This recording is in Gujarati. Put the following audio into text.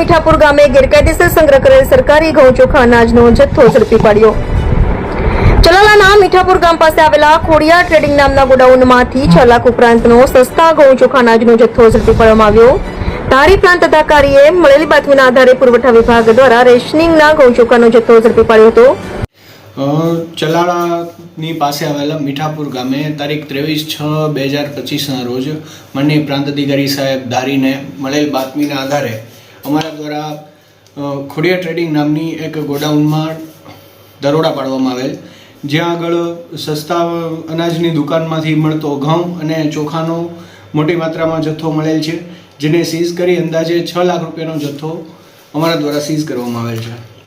મીઠાપુર સંગ્રહ ગામે ગેરકાયદેસર સંગ્રહ કરેલ સરકારી ઘઉં ચોખા અનાજનો જથ્થો ઝડપી પાડ્યો. ચલાલાના મીઠાપુર ગામ પાસે આવેલા ખોડિયા ટ્રેડિંગ નામના ગોડાઉનમાંથી છ લાખ ઉપરાંતનો સસ્તા ઘઉં ચોખા અનાજનો જથ્થો ઝડપી પાડવામાં આવ્યો. ધારી પ્રાંત અધિકારીએ મળેલી બાતમીના આધારે પુરવઠા વિભાગ દ્વારા રેશનિંગના ગૌચોકાનો જથ્થો ઝડપી પાડ્યો હતો. ચલાળાની પાસે આવેલા મીઠાપુર ગામે તારીખ ત્રેવીસ છ બે હજાર પચીસના રોજ માનનીય પ્રાંત અધિકારી સાહેબ ધારીને મળેલ બાતમીના આધારે અમારા દ્વારા ખોડિયા ટ્રેડિંગ નામની એક ગોડાઉનમાં દરોડા પાડવામાં આવેલ, જ્યાં આગળ સસ્તા અનાજની દુકાનમાંથી મળતો ઘઉં અને ચોખાનો મોટી માત્રામાં જથ્થો મળેલ છે. જેને સીઝ કરી અંદાજે છ લાખ રૂપિયાનો જથ્થો અમારા દ્વારા સીઝ કરવામાં આવેલ છે.